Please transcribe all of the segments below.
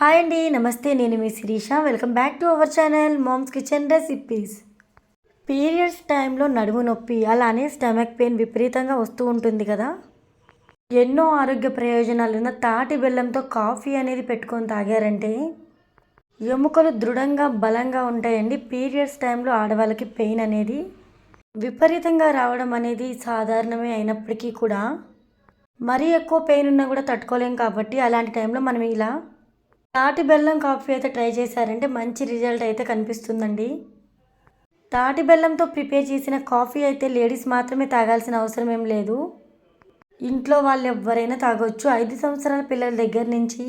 Hi అండి నమస్తే నేను మీ Sirisha. Welcome back to our channel moms kitchen recipes periods టైంలో నడుము నొప్పి అలానే స్టమక్ పెయిన్ విపరీతంగా వస్తూ ఉంటుంది కదా? ఎన్నో ఆరోగ్య ప్రయోజనాలు ఉన్న తాటి బెల్లంతో కాఫీ అనేది పెట్టుకొని తాగారంటే? ఎముకలు దృఢంగా బలంగా ఉంటాయండి పీరియడ్స్ టైంలో ఆడవాళ్ళకి పెయిన్ అనేది. విపరీతంగా రావడం అనేది సాధారణమే అయినప్పటికీ కూడా. మరీ ఎక్కువ పెయిన్ ఉన్నా కూడా తట్టుకోలేం కాబట్టి అలాంటి టైంలో మనం ఇలా తాటి బెల్లం కాఫీ అయితే ట్రై చేశారంటే మంచి రిజల్ట్ అయితే కనిపిస్తుందండి. తాటి బెల్లంతో ప్రిపేర్ చేసిన కాఫీ అయితే లేడీస్ మాత్రమే తాగాల్సిన అవసరం ఏం లేదు. ఇంట్లో వాళ్ళు ఎవరైనా తాగొచ్చు. ఐదు సంవత్సరాల పిల్లల దగ్గర నుంచి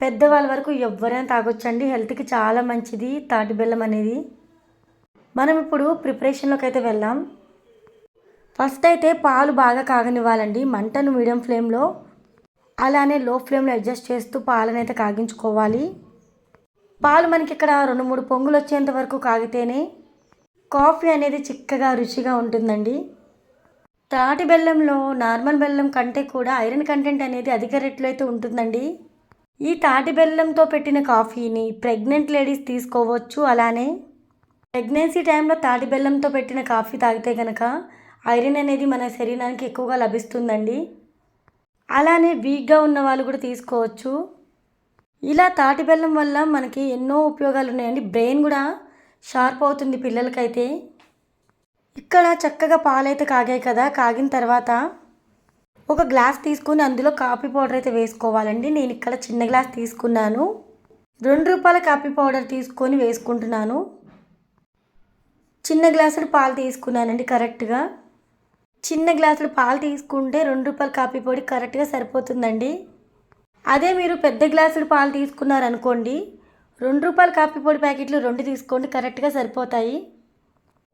పెద్దవాళ్ళ వరకు ఎవరైనా తాగొచ్చు అండి హెల్త్కి చాలా మంచిది తాటి బెల్లం అనేది. మనం ఇప్పుడు ప్రిపరేషన్లోకి అయితే వెళ్దాం. ఫస్ట్ అయితే పాలు బాగా కాగనివ్వాలండి. మంటను మీడియం ఫ్లేమ్లో అలానే లో ఫ్లేమ్లో అడ్జస్ట్ చేస్తూ పాలను అయితే కాగించుకోవాలి. పాలు మనకి ఇక్కడ రెండు మూడు పొంగులు వచ్చేంత వరకు కాగితేనే కాఫీ అనేది చిక్కగా రుచిగా ఉంటుందండి. తాటి బెల్లంలో నార్మల్ బెల్లం కంటే కూడా ఐరన్ కంటెంట్ అనేది అధిక రేట్లో అయితే ఉంటుందండి. ఈ తాటి బెల్లంతో పెట్టిన కాఫీని ప్రెగ్నెంట్ లేడీస్ తీసుకోవచ్చు. అలానే ప్రెగ్నెన్సీ టైంలో తాటి బెల్లంతో పెట్టిన కాఫీ తాగితే కనుక ఐరన్ అనేది మన శరీరానికి ఎక్కువగా లభిస్తుందండి. అలానే వీక్గా ఉన్న వాళ్ళు కూడా తీసుకోవచ్చు. ఇలా తాటి బెల్లం వల్ల మనకి ఎన్నో ఉపయోగాలు ఉన్నాయండి బ్రెయిన్ కూడా షార్ప్ అవుతుంది పిల్లలకైతే. ఇక్కడ చక్కగా పాలైతే కాగాయి కదా. కాగిన తర్వాత ఒక గ్లాస్ తీసుకుని అందులో కాఫీ పౌడర్ అయితే వేసుకోవాలండి. నేను ఇక్కడ చిన్న గ్లాస్ తీసుకున్నాను. రెండు రూపాయల కాఫీ పౌడర్ తీసుకొని వేసుకుంటున్నాను. చిన్న గ్లాసుడు పాలు తీసుకున్నానండి కరెక్ట్గా. చిన్న గ్లాసులు పాలు తీసుకుంటే రెండు రూపాయల కాఫీ పొడి కరెక్ట్గా సరిపోతుందండి. అదే మీరు పెద్ద గ్లాసులు పాలు తీసుకున్నారనుకోండి రెండు రూపాయల కాఫీ పొడి ప్యాకెట్లు రెండు తీసుకోండి కరెక్ట్గా సరిపోతాయి.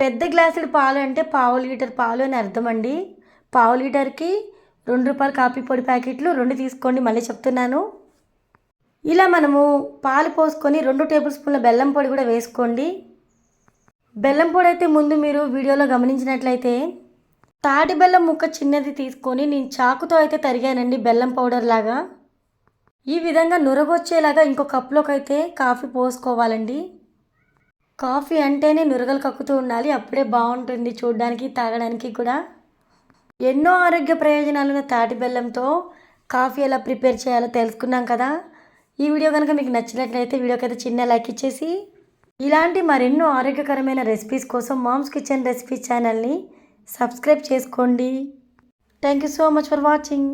పెద్ద గ్లాసుడు పాలు అంటే పావు లీటర్ పాలు అని అర్థం అండి పావు లీటర్కి రెండు రూపాయల కాఫీ పొడి ప్యాకెట్లు రెండు తీసుకోండి మళ్ళీ చెప్తున్నాను. ఇలా మనము పాలు పోసుకొని రెండు టేబుల్ స్పూన్ల బెల్లం పొడి కూడా వేసుకోండి. బెల్లం పొడి అయితే ముందు మీరు వీడియోలో గమనించినట్లయితే తాటి బెల్లం ముక్క చిన్నది తీసుకొని నేను చాకుతో అయితే తరిగానండి బెల్లం పౌడర్ లాగా. ఈ విధంగా నురగొచ్చేలాగా ఇంకో కప్లోకి అయితే కాఫీ పోసుకోవాలండి. కాఫీ అంటేనే నురగలు కక్కుతూ ఉండాలి అప్పుడే బాగుంటుంది చూడడానికి తాగడానికి కూడా. ఎన్నో ఆరోగ్య ప్రయోజనాలున్న తాటి బెల్లంతో కాఫీ ఎలా ప్రిపేర్ చేయాలో తెలుసుకున్నాం కదా. ఈ వీడియో కనుక మీకు నచ్చినట్లయితే వీడియోకి అయితే చిన్న లైక్ ఇచ్చేసి ఇలాంటి మరెన్నో ఆరోగ్యకరమైన రెసిపీస్ కోసం మామ్స్ కిచెన్ రెసిపీస్ ఛానల్ని సబ్స్క్రైబ్ చేసుకోండి. Thank you so much for watching